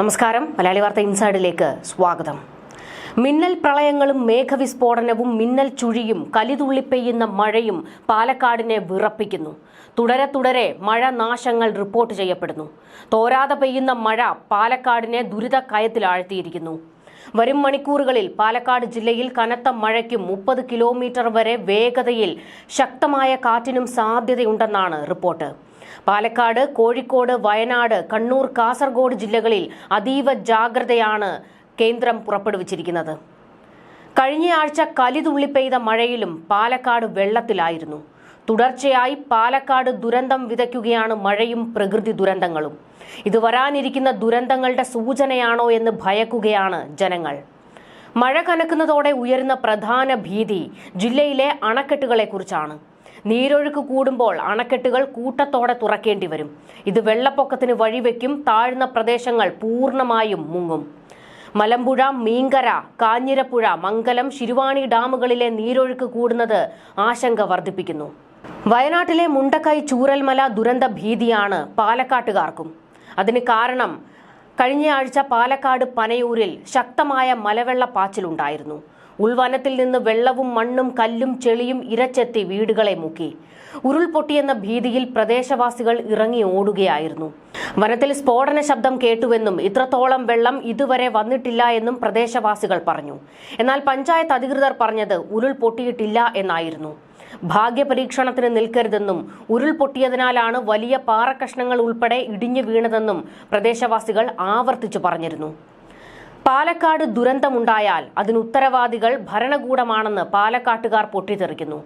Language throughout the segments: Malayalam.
നമസ്കാരം. മലയാളി വാർത്ത ഇൻസൈഡിലേക്ക് സ്വാഗതം. മിന്നൽ പ്രളയങ്ങളും മേഘവിസ്ഫോടനവും മിന്നൽ ചുഴിയും കലിതുള്ളി പെയ്യുന്ന മഴയും പാലക്കാടിനെ വിറപ്പിക്കുന്നു. തുടരെ തുടരെ മഴ നാശങ്ങൾ റിപ്പോർട്ട് ചെയ്യപ്പെടുന്നു. തോരാതെ പെയ്യുന്ന മഴ പാലക്കാടിനെ ദുരിത കയത്തിലാഴ്ത്തിയിരിക്കുന്നു വരും മണിക്കൂറുകളിൽ പാലക്കാട് ജില്ലയിൽ കനത്ത മഴയ്ക്കും മുപ്പത് കിലോമീറ്റർ വരെ വേഗതയിൽ ശക്തമായ കാറ്റിനും സാധ്യതയുണ്ടെന്നാണ് റിപ്പോർട്ട്. പാലക്കാട് കോഴിക്കോട് വയനാട് കണ്ണൂർ കാസർഗോഡ് ജില്ലകളിൽ അതീവ ജാഗ്രതയാണ് കേന്ദ്രം പുറപ്പെടുവിച്ചിരിക്കുന്നത്. കഴിഞ്ഞയാഴ്ച കലിതുള്ളി പെയ്ത മഴയിലും പാലക്കാട് വെള്ളത്തിലായിരുന്നു. തുടർച്ചയായി പാലക്കാട് ദുരന്തം വിതയ്ക്കുകയാണ് മഴയും പ്രകൃതി ദുരന്തങ്ങളും. ഇത് വരാനിരിക്കുന്ന ദുരന്തങ്ങളുടെ സൂചനയാണോ എന്ന് ഭയക്കുകയാണ് ജനങ്ങൾ. മഴ കനക്കുന്നതോടെ ഉയരുന്ന പ്രധാന ഭീതി ജില്ലയിലെ അണക്കെട്ടുകളെക്കുറിച്ചാണ്. നീരൊഴുക്ക് കൂടുമ്പോൾ അണക്കെട്ടുകൾ കൂട്ടത്തോടെ തുറക്കേണ്ടി വരും. ഇത് വെള്ളപ്പൊക്കത്തിന് വഴിവെക്കും താഴ്ന്ന പ്രദേശങ്ങൾ പൂർണമായും മുങ്ങും. മലമ്പുഴ മീങ്കര കാഞ്ഞിരപ്പുഴ മംഗലം ശിരുവാണി ഡാമുകളിലെ നീരൊഴുക്ക് കൂടുന്നത് ആശങ്ക വർദ്ധിപ്പിക്കുന്നു. വയനാട്ടിലെ മുണ്ടക്കൈ ചൂരൽമല ദുരന്ത ഭീതിയാണ് പാലക്കാട്ടുകാർക്കും. അതിന് കാരണം കഴിഞ്ഞയാഴ്ച പാലക്കാട് പനയൂരിൽ ശക്തമായ മലവെള്ള മലവെള്ളപ്പാച്ചിലുണ്ടായിരുന്നു. ഉൾവനത്തിൽ നിന്ന് വെള്ളവും മണ്ണും കല്ലും ചെളിയും ഇരച്ചെത്തി വീടുകളെ മുക്കി. ഉരുൾപൊട്ടിയെന്ന ഭീതിയിൽ പ്രദേശവാസികൾ ഇറങ്ങി ഓടുകയായിരുന്നു. വനത്തിൽ സ്ഫോടന ശബ്ദം കേട്ടുവെന്നും ഇത്രത്തോളം വെള്ളം ഇതുവരെ വന്നിട്ടില്ല എന്നും പ്രദേശവാസികൾ പറഞ്ഞു. എന്നാൽ പഞ്ചായത്ത് അധികൃതർ പറഞ്ഞത് ഉരുൾപൊട്ടിയിട്ടില്ല എന്നായിരുന്നു. ഭാഗ്യപരീക്ഷണത്തിന് നിൽക്കരുതെന്നും ഉരുൾപൊട്ടിയതിനാലാണ് വലിയ പാറക്കഷ്ണങ്ങൾ ഉൾപ്പെടെ ഇടിഞ്ഞു വീണതെന്നും പ്രദേശവാസികൾ ആവർത്തിച്ചു പറഞ്ഞിരുന്നു. പാലക്കാട് ദുരന്തമുണ്ടായാൽ അതിന് ഉത്തരവാദികൾ ഭരണകൂടമാണെന്ന് പാലക്കാട്ടുകാർ പൊട്ടിത്തെറിക്കുന്നു.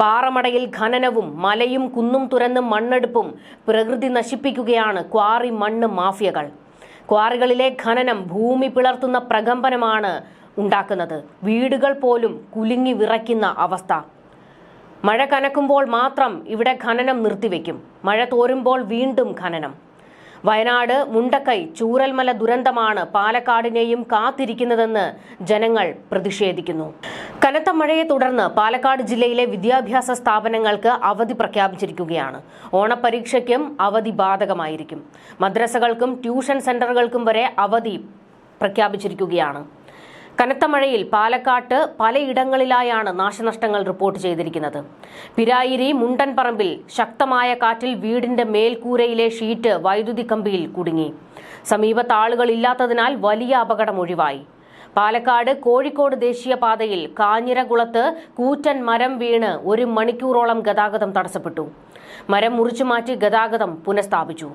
പാറമടയിൽ ഖനനവും മലയും കുന്നും തുരന്ന് മണ്ണെടുപ്പും പ്രകൃതി നശിപ്പിക്കുകയാണ് ക്വാറി മണ്ണ് മാഫിയകൾ. ക്വാറികളിലെ ഖനനം ഭൂമി പിളർത്തുന്ന പ്രകമ്പനമാണ് ഉണ്ടാക്കുന്നത്. വീടുകൾ പോലും കുലുങ്ങി വിറയ്ക്കുന്ന അവസ്ഥ. മഴ കനക്കുമ്പോൾ മാത്രം ഇവിടെ ഖനനം നിർത്തിവെക്കും. മഴ തോരുമ്പോൾ വീണ്ടും ഖനനം. വയനാട് മുണ്ടക്കൈ ചൂരൽമല ദുരന്തമാണ് പാലക്കാടിനെയും കാത്തിരിക്കുന്നതെന്ന് ജനങ്ങൾ പ്രതിഷേധിക്കുന്നു. കനത്ത മഴയെ തുടർന്ന് പാലക്കാട് ജില്ലയിലെ വിദ്യാഭ്യാസ സ്ഥാപനങ്ങൾക്ക് അവധി പ്രഖ്യാപിച്ചിരിക്കുകയാണ്. ഓണപരീക്ഷയ്ക്കും അവധി ബാധകമായിരിക്കും. മദ്രസകൾക്കും ട്യൂഷൻ സെന്ററുകൾക്കും വരെ അവധി പ്രഖ്യാപിച്ചിരിക്കുകയാണ്. കനത്ത മഴയിൽ പാലക്കാട്ട് പലയിടങ്ങളിലായാണ് നാശനഷ്ടങ്ങൾ റിപ്പോർട്ട് ചെയ്തിരിക്കുന്നത്. പിരായിരി മുണ്ടൻപറമ്പിൽ ശക്തമായ കാറ്റിൽ വീടിന്റെ മേൽക്കൂരയിലെ ഷീറ്റ് വൈദ്യുതി കമ്പിയിൽ കുടുങ്ങി. സമീപത്ത് ആളുകളില്ലാത്തതിനാൽ വലിയ അപകടം ഒഴിവായി. പാലക്കാട് കോഴിക്കോട് ദേശീയപാതയിൽ കാഞ്ഞിരകുളത്ത് കൂറ്റൻ മരം വീണ് ഒരു മണിക്കൂറോളം ഗതാഗതം തടസ്സപ്പെട്ടു. മരം മുറിച്ചു മാറ്റി ഗതാഗതം പുനഃസ്ഥാപിച്ചു.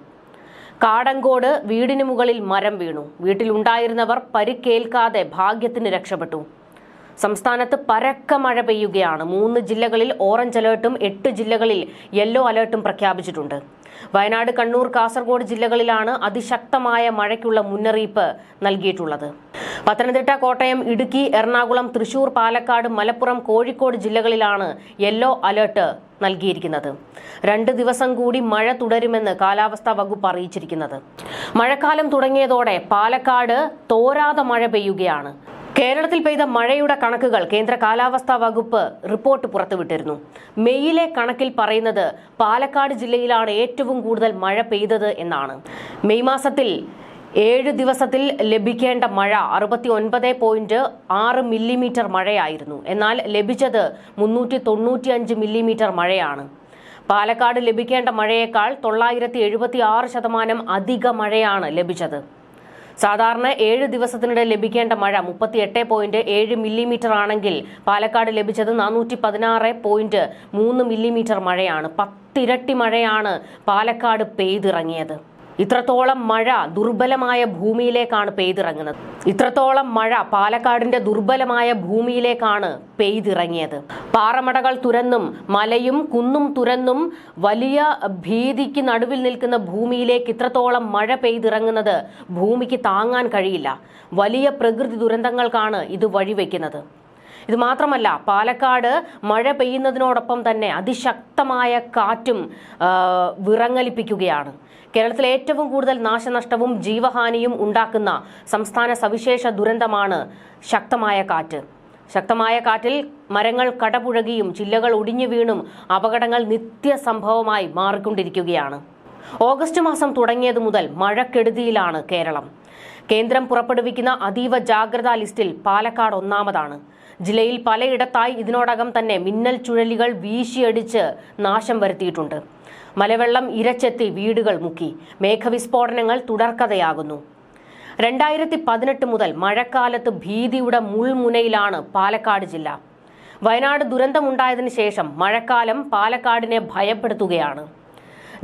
കാടങ്കോട് വീടിന് മുകളിൽ മരം വീണു. വീട്ടിലുണ്ടായിരുന്നവർ പരിക്കേൽക്കാതെ ഭാഗ്യത്തിന് രക്ഷപ്പെട്ടു. സംസ്ഥാനത്ത് പരക്ക മഴ പെയ്യുകയാണ്. മൂന്ന് ജില്ലകളിൽ ഓറഞ്ച് അലേർട്ടും എട്ട് ജില്ലകളിൽ യെല്ലോ അലേർട്ടും പ്രഖ്യാപിച്ചിട്ടുണ്ട്. വയനാട് കണ്ണൂർ കാസർഗോഡ് ജില്ലകളിലാണ് അതിശക്തമായ മഴയ്ക്കുള്ള മുന്നറിയിപ്പ് നൽകിയിട്ടുള്ളത്. പത്തനംതിട്ട കോട്ടയം ഇടുക്കി എറണാകുളം തൃശൂർ പാലക്കാട് മലപ്പുറം കോഴിക്കോട് ജില്ലകളിലാണ് യെല്ലോ അലേർട്ട് നൽകിയിരിക്കുന്നത്. രണ്ട് ദിവസം കൂടി മഴ തുടരുമെന്ന് കാലാവസ്ഥാ വകുപ്പ് അറിയിച്ചിരിക്കുന്നത്. മഴക്കാലം തുടങ്ങിയതോടെ പാലക്കാട് തോരാതെ മഴ പെയ്യുകയാണ്. കേരളത്തിൽ പെയ്ത മഴയുടെ കണക്കുകൾ കേന്ദ്ര കാലാവസ്ഥാ വകുപ്പ് റിപ്പോർട്ട് പുറത്തുവിട്ടിരുന്നു. മെയ്യിലെ കണക്കിൽ പറയുന്നത് പാലക്കാട് ജില്ലയിലാണ് ഏറ്റവും കൂടുതൽ മഴ പെയ്തത് എന്നാണ്. മെയ് മാസത്തിൽ ഏഴ് ദിവസത്തിൽ ലഭിക്കേണ്ട മഴ അറുപത്തി ഒൻപത് പോയിന്റ് ആറ് മില്ലിമീറ്റർ മഴയായിരുന്നു. എന്നാൽ ലഭിച്ചത് മുന്നൂറ്റി തൊണ്ണൂറ്റി അഞ്ച് മില്ലിമീറ്റർ മഴയാണ്. പാലക്കാട് ലഭിക്കേണ്ട മഴയേക്കാൾ തൊള്ളായിരത്തി എഴുപത്തി ആറ് ശതമാനം അധിക മഴയാണ് ലഭിച്ചത്. സാധാരണ ഏഴ് ദിവസത്തിനിടെ ലഭിക്കേണ്ട മഴ മുപ്പത്തി എട്ട് പോയിന്റ് ഏഴ് മില്ലിമീറ്റർ ആണെങ്കിൽ പാലക്കാട് ലഭിച്ചത് നാനൂറ്റി പതിനാറ് പോയിന്റ് മൂന്ന് മില്ലിമീറ്റർ മഴയാണ്. പത്തിരട്ടി മഴയാണ് പാലക്കാട് പെയ്തിറങ്ങിയത്. ഇത്രത്തോളം മഴ ദുർബലമായ ഭൂമിയിലേക്കാണ് പെയ്തിറങ്ങുന്നത്. ഇത്രത്തോളം മഴ പാലക്കാടിന്റെ ദുർബലമായ ഭൂമിയിലേക്കാണ് പെയ്തിറങ്ങിയത്. പാറമടകൾ തുരന്നും മലയും കുന്നും തുരന്നും വലിയ ഭീതിക്ക് നടുവിൽ നിൽക്കുന്ന ഭൂമിയിലേക്ക് ഇത്രത്തോളം മഴ പെയ്തിറങ്ങുന്നത് ഭൂമിക്ക് താങ്ങാൻ കഴിയില്ല. വലിയ പ്രകൃതി ദുരന്തങ്ങൾക്കാണ് ഇത് വഴിവെക്കുന്നത്. ഇത് മാത്രമല്ല പാലക്കാട് മഴ പെയ്യുന്നതിനോടൊപ്പം തന്നെ അതിശക്തമായ കാറ്റും വിറങ്ങലിപ്പിക്കുകയാണ്. കേരളത്തിലെ ഏറ്റവും കൂടുതൽ നാശനഷ്ടവും ജീവഹാനിയും ഉണ്ടാക്കുന്ന സംസ്ഥാന സവിശേഷ ദുരന്തമാണ് ശക്തമായ കാറ്റ്. ശക്തമായ കാറ്റിൽ മരങ്ങൾ കടപുഴകിയും ചില്ലകൾ ഒടിഞ്ഞു വീണും അപകടങ്ങൾ നിത്യസംഭവമായി മാറിക്കൊണ്ടിരിക്കുകയാണ്. ഓഗസ്റ്റ് മാസം തുടങ്ങിയത് മുതൽ മഴക്കെടുതിയിലാണ് കേരളം. കേന്ദ്രം പുറപ്പെടുവിക്കുന്ന അതീവ ജാഗ്രതാ ലിസ്റ്റിൽ പാലക്കാട് ഒന്നാമതാണ്. ജില്ലയിൽ പലയിടത്തായി ഇതിനോടകം തന്നെ മിന്നൽ ചുഴലികൾ വീശിയടിച്ച് നാശം വരുത്തിയിട്ടുണ്ട്. മലവെള്ളം ഇരച്ചെത്തി വീടുകൾ മുക്കി. മേഘവിസ്ഫോടനങ്ങൾ തുടർക്കഥയാകുന്നു. രണ്ടായിരത്തി പതിനെട്ട് മുതൽ മഴക്കാലത്ത് ഭീതിയുടെ മുൾമുനയിലാണ് പാലക്കാട് ജില്ല. വയനാട് ദുരന്തമുണ്ടായതിനു ശേഷം മഴക്കാലം പാലക്കാടിനെ ഭയപ്പെടുത്തുകയാണ്.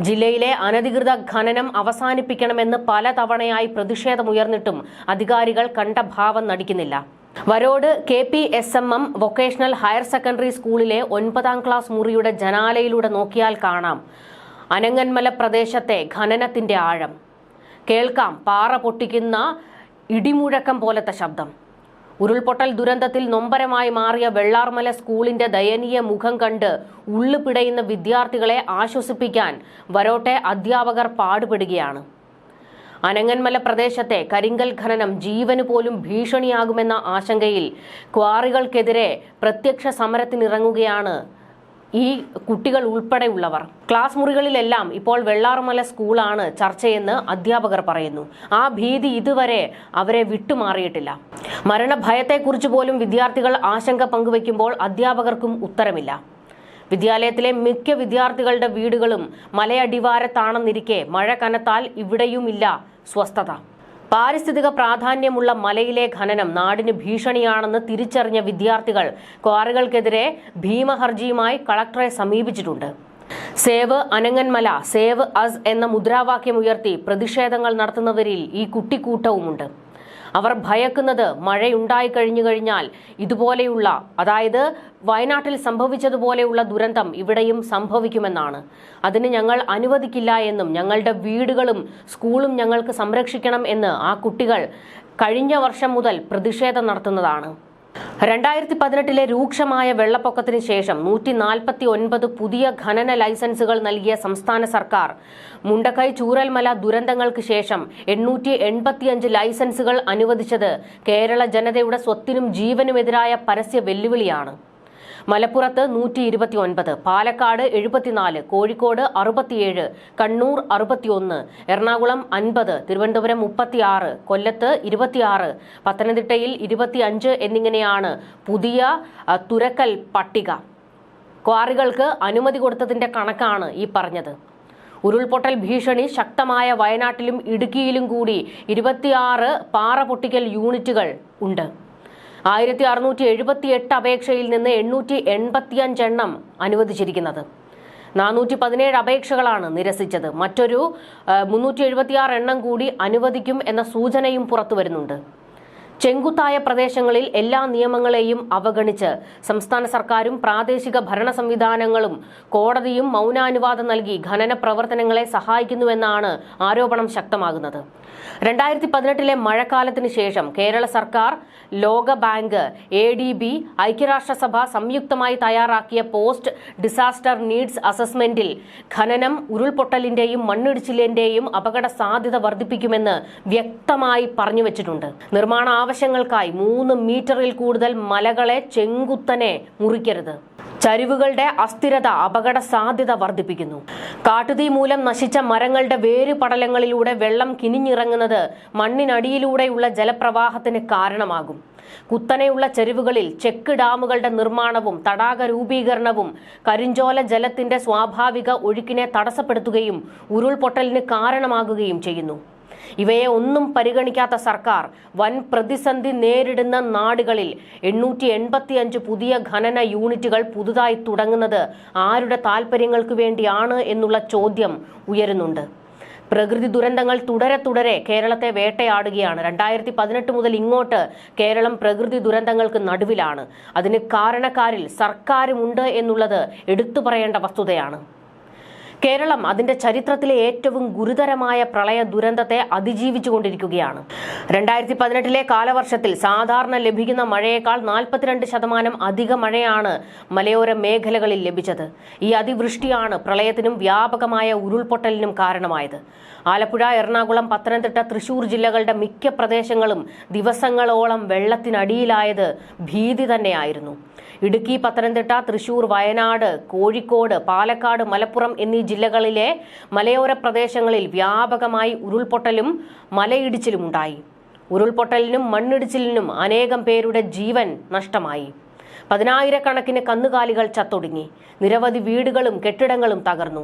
ജില്ലയിലെ അനധികൃത ഖനനം അവസാനിപ്പിക്കണമെന്ന് പലതവണയായി പ്രതിഷേധമുയർന്നിട്ടും അധികാരികൾ കണ്ട ഭാവം നടിക്കുന്നില്ല. Varode K P S M M vocational higher secondary സ്കൂളിലെ ഒൻപതാം ക്ലാസ് മുറിയുടെ ജനാലയിലൂടെ നോക്കിയാൽ കാണാം. അനങ്ങന്മല പ്രദേശത്തെ ഖനനത്തിന്റെ ആഴം. കേൾക്കാം പാറ പൊട്ടിക്കുന്ന ഇടിമുഴക്കം പോലത്തെ ശബ്ദം. ഉരുൾപൊട്ടൽ ദുരന്തത്തിൽ നൊമ്പരമായി മാറിയ വെള്ളാർമല സ്കൂളിന്റെ ദയനീയ മുഖം കണ്ട് ഉള്ളു പിടയുന്ന വിദ്യാർത്ഥികളെ ആശ്വസിപ്പിക്കാൻ വരോട്ടെ അധ്യാപകർ പാടുപെടുകയാണ്. അനങ്ങന്മല പ്രദേശത്തെ കരിങ്കൽ ഖനനം ജീവന് പോലും ഭീഷണിയാകുമെന്ന ആശങ്കയിൽ ക്വാറികൾക്കെതിരെ പ്രത്യക്ഷ സമരത്തിനിറങ്ങുകയാണ് ഈ കുട്ടികൾ ഉൾപ്പെടെയുള്ളവർ. ക്ലാസ് മുറികളിലെല്ലാം ഇപ്പോൾ വെള്ളാർമല സ്കൂളാണ് ചർച്ചയെന്ന് അധ്യാപകർ പറയുന്നു. ആ ഭീതി ഇതുവരെ അവരെ വിട്ടുമാറിയിട്ടില്ല. മരണഭയത്തെക്കുറിച്ച് പോലും വിദ്യാർത്ഥികൾ ആശങ്ക പങ്കുവയ്ക്കുമ്പോൾ അധ്യാപകർക്കും ഉത്തരമില്ല. വിദ്യാലയത്തിലെ മിക്ക വിദ്യാർത്ഥികളുടെ വീടുകളും മലയടിവാരത്താണെന്നിരിക്കെ മഴ കനത്താൽ ഇവിടെയുമില്ല സ്വസ്ഥത. പാരിസ്ഥിതിക പ്രാധാന്യമുള്ള മലയിലെ ഖനനം നാടിന് ഭീഷണിയാണെന്ന് തിരിച്ചറിഞ്ഞ വിദ്യാർത്ഥികൾ ക്വാറികൾക്കെതിരെ ഭീമഹർജിയുമായി കളക്ടറെ സമീപിച്ചിട്ടുണ്ട്. സേവ് അനങ്ങന്മല സേവ് അസ് എന്ന മുദ്രാവാക്യം ഉയർത്തി പ്രതിഷേധങ്ങൾ നടത്തുന്നവരിൽ ഈ കുട്ടിക്കൂട്ടവുമുണ്ട്. അവർ ഭയക്കുന്നത് മഴയുണ്ടായി കഴിഞ്ഞു കഴിഞ്ഞാൽ ഇതുപോലെയുള്ള അതായത് വയനാട്ടിൽ സംഭവിച്ചതുപോലെയുള്ള ദുരന്തം ഇവിടെയും സംഭവിക്കുമെന്നാണ്. അതിന് ഞങ്ങൾ അനുവദിക്കില്ല എന്നും ഞങ്ങളുടെ വീടുകളും സ്കൂളും ഞങ്ങൾക്ക് സംരക്ഷിക്കണം എന്ന് ആ കുട്ടികൾ കഴിഞ്ഞ വർഷം മുതൽ പ്രതിഷേധം നടത്തുന്നതാണ്. രണ്ടായിരത്തി പതിനെട്ടിലെ രൂക്ഷമായ വെള്ളപ്പൊക്കത്തിന് ശേഷം നൂറ്റി നാൽപ്പത്തി ഒൻപത് പുതിയ ഖനന ലൈസൻസുകൾ നൽകിയ സംസ്ഥാന സർക്കാർ. മുണ്ടക്കൈ ചൂരൽമല ദുരന്തങ്ങൾക്ക് ശേഷം എണ്ണൂറ്റി എൺപത്തിയഞ്ച് ലൈസൻസുകൾ അനുവദിച്ചത് കേരള ജനതയുടെ സ്വത്തിനും ജീവനുമെതിരായ പരസ്യ വെല്ലുവിളിയാണ്. മലപ്പുറത്ത് നൂറ്റി ഇരുപത്തി ഒൻപത് പാലക്കാട് എഴുപത്തിനാല് കോഴിക്കോട് അറുപത്തിയേഴ് കണ്ണൂർ അറുപത്തിയൊന്ന് എറണാകുളം അൻപത് തിരുവനന്തപുരം മുപ്പത്തിയാറ് കൊല്ലത്ത് ഇരുപത്തിയാറ് പത്തനംതിട്ടയിൽ ഇരുപത്തിയഞ്ച് എന്നിങ്ങനെയാണ് പുതിയ തുരക്കൽ പട്ടിക. ക്വാറികൾക്ക് അനുമതി കൊടുത്തതിന്റെ കണക്കാണ് ഈ പറഞ്ഞത്. ഉരുൾപൊട്ടൽ ഭീഷണി ശക്തമായ വയനാട്ടിലും ഇടുക്കിയിലും കൂടി ഇരുപത്തിയാറ് പാറ പൊട്ടിക്കൽ യൂണിറ്റുകൾ ഉണ്ട്. ആയിരത്തി അറുന്നൂറ്റി എഴുപത്തി എട്ട് അപേക്ഷയിൽ നിന്ന് എണ്ണൂറ്റി എൺപത്തിയഞ്ചെണ്ണം അനുവദിച്ചിരിക്കുന്നത്. നാനൂറ്റി പതിനേഴ് അപേക്ഷകളാണ് നിരസിച്ചത്. മറ്റൊരു മുന്നൂറ്റി എഴുപത്തിയാറ് എണ്ണം കൂടി അനുവദിക്കും എന്ന സൂചനയും പുറത്തു വരുന്നുണ്ട് ചെങ്കുത്തായ പ്രദേശങ്ങളിൽ എല്ലാ നിയമങ്ങളെയും അവഗണിച്ച് സംസ്ഥാന സർക്കാരും പ്രാദേശിക ഭരണ സംവിധാനങ്ങളും കോടതിയും മൗനാനുവാദം നൽകി ഖനന പ്രവർത്തനങ്ങളെ സഹായിക്കുന്നുവെന്നാണ് ആരോപണം ശക്തമാകുന്നത്. രണ്ടായിരത്തി പതിനെട്ടിലെ മഴക്കാലത്തിന് ശേഷം കേരള സർക്കാർ ലോക ബാങ്ക് എ ഡി ബി ഐക്യരാഷ്ട്രസഭ സംയുക്തമായി തയ്യാറാക്കിയ പോസ്റ്റ് ഡിസാസ്റ്റർ നീഡ്സ് അസസ്മെന്റിൽ ഖനനം ഉരുൾപൊട്ടലിന്റെയും മണ്ണിടിച്ചിലിന്റെയും അപകട സാധ്യത വർദ്ധിപ്പിക്കുമെന്ന് വ്യക്തമായി പറഞ്ഞു വെച്ചിട്ടുണ്ട് നിർമ്മാണ ആവശ്യങ്ങൾക്കായി മൂന്ന് മീറ്ററിൽ കൂടുതൽ മലകളെ ചെങ്കുത്തനെ മുറിക്കരുത്. ചരിവുകളുടെ അസ്ഥിരത അപകട സാധ്യത വർദ്ധിപ്പിക്കുന്നു. കാട്ടുതീ മൂലം നശിച്ച മരങ്ങളുടെ വേര് പടലങ്ങളിലൂടെ വെള്ളം കിനിഞ്ഞിറങ്ങുന്നത് മണ്ണിനടിയിലൂടെയുള്ള ജലപ്രവാഹത്തിന് കാരണമാകും. കുത്തനെയുള്ള ചെരുവുകളിൽ ചെക്ക് ഡാമുകളുടെ നിർമ്മാണവും തടാക രൂപീകരണവും കരിഞ്ചോല ജലത്തിന്റെ സ്വാഭാവിക ഒഴുക്കിനെ തടസ്സപ്പെടുത്തുകയും ഉരുൾപൊട്ടലിന് കാരണമാകുകയും ചെയ്യുന്നു. ഇവയെ ഒന്നും പരിഗണിക്കാത്ത സർക്കാർ വൻ പ്രതിസന്ധി നേരിടുന്ന നാടുകളിൽ എണ്ണൂറ്റി എൺപത്തിയഞ്ച് പുതിയ ഖനന യൂണിറ്റുകൾ പുതുതായി തുടങ്ങുന്നത് ആരുടെ താൽപ്പര്യങ്ങൾക്ക് വേണ്ടിയാണ് എന്നുള്ള ചോദ്യം ഉയരുന്നുണ്ട്. പ്രകൃതി ദുരന്തങ്ങൾ തുടരെ തുടരെ കേരളത്തെ വേട്ടയാടുകയാണ്. രണ്ടായിരത്തി പതിനെട്ട് മുതൽ ഇങ്ങോട്ട് കേരളം പ്രകൃതി ദുരന്തങ്ങൾക്ക് നടുവിലാണ്. അതിന് കാരണക്കാരിൽ സർക്കാരുമുണ്ട് എന്നുള്ളത് എടുത്തു പറയേണ്ട വസ്തുതയാണ്. കേരളം അതിന്റെ ചരിത്രത്തിലെ ഏറ്റവും ഗുരുതരമായ പ്രളയ ദുരന്തത്തെ അതിജീവിച്ചുകൊണ്ടിരിക്കുകയാണ്. രണ്ടായിരത്തി പതിനെട്ടിലെ കാലവർഷത്തിൽ സാധാരണ ലഭിക്കുന്ന മഴയേക്കാൾ നാൽപ്പത്തിരണ്ട് ശതമാനം അധിക മഴയാണ് മലയോര മേഖലകളിൽ ലഭിച്ചത്. ഈ അതിവൃഷ്ടിയാണ് പ്രളയത്തിനും വ്യാപകമായ ഉരുൾപൊട്ടലിനും കാരണമായത്. ആലപ്പുഴ എറണാകുളം പത്തനംതിട്ട തൃശൂർ ജില്ലകളുടെ മിക്ക പ്രദേശങ്ങളും ദിവസങ്ങളോളം വെള്ളത്തിനടിയിലായത് ഭീതി തന്നെയായിരുന്നു. ഇടുക്കി പത്തനംതിട്ട തൃശൂർ വയനാട് കോഴിക്കോട് പാലക്കാട് മലപ്പുറം എന്നീ ജില്ലകളിലെ മലയോര പ്രദേശങ്ങളിൽ വ്യാപകമായി ഉരുൾപൊട്ടലും മലയിടിച്ചിലും ഉണ്ടായി. ഉരുൾപൊട്ടലിനും മണ്ണിടിച്ചിലിനും അനേകം പേരുടെ ജീവൻ നഷ്ടമായി. പതിനായിരക്കണക്കിന് കന്നുകാലികൾ ചത്തൊടുങ്ങി. നിരവധി വീടുകളും കെട്ടിടങ്ങളും തകർന്നു.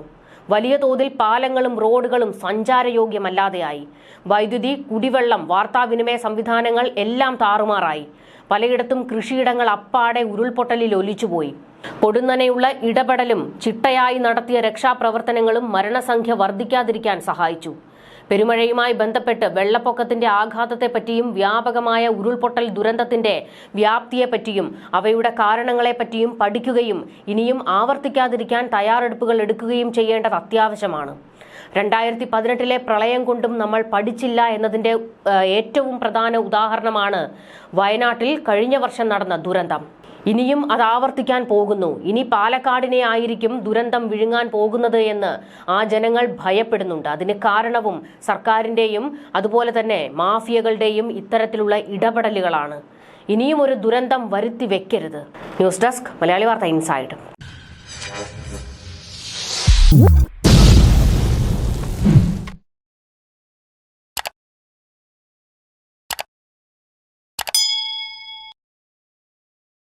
വലിയ തോതിൽ പാലങ്ങളും റോഡുകളും സഞ്ചാരയോഗ്യമല്ലാതെയായി. വൈദ്യുതി കുടിവെള്ളം വാർത്താവിനിമയ സംവിധാനങ്ങൾ എല്ലാം താറുമാറായി. പലയിടത്തും കൃഷിയിടങ്ങൾ അപ്പാടെ ഉരുൾപൊട്ടലിൽ ഒലിച്ചുപോയി. പൊടുന്നനെയുള്ള ഇടപെടലും ചിട്ടയായി നടത്തിയ രക്ഷാപ്രവർത്തനങ്ങളും മരണസംഖ്യ വർദ്ധിക്കാതിരിക്കാൻ സഹായിച്ചു. പെരുമഴയുമായി ബന്ധപ്പെട്ട് വെള്ളപ്പൊക്കത്തിന്റെ ആഘാതത്തെപ്പറ്റിയും വ്യാപകമായ ഉരുൾപൊട്ടൽ ദുരന്തത്തിന്റെ വ്യാപ്തിയെപ്പറ്റിയും അവയുടെ കാരണങ്ങളെപ്പറ്റിയും പഠിക്കുകയും ഇനിയും ആവർത്തിക്കാതിരിക്കാൻ തയ്യാറെടുപ്പുകൾ എടുക്കുകയും ചെയ്യേണ്ടത് അത്യാവശ്യമാണ്. രണ്ടായിരത്തി പതിനെട്ടിലെ പ്രളയം കൊണ്ടും നമ്മൾ പഠിച്ചില്ല എന്നതിന്റെ ഏറ്റവും പ്രധാന ഉദാഹരണമാണ് വയനാട്ടിൽ കഴിഞ്ഞ വർഷം നടന്ന ദുരന്തം. ഇനിയും അത് ആവർത്തിക്കാൻ പോകുന്നു. ഇനി പാലക്കാടിനെ ആയിരിക്കും ദുരന്തം വിഴുങ്ങാൻ പോകുന്നത് എന്ന് ആ ജനങ്ങൾ ഭയപ്പെടുന്നുണ്ട്. അതിന് കാരണവും സർക്കാരിന്റെയും അതുപോലെ തന്നെ മാഫിയകളുടെയും ഇത്തരത്തിലുള്ള ഇടപെടലുകളാണ്. ഇനിയും ഒരു ദുരന്തം വരുത്തി വെക്കരുത്. ന്യൂസ് ഡെസ്ക് മലയാളി വാർത്ത ഇൻസൈഡ്.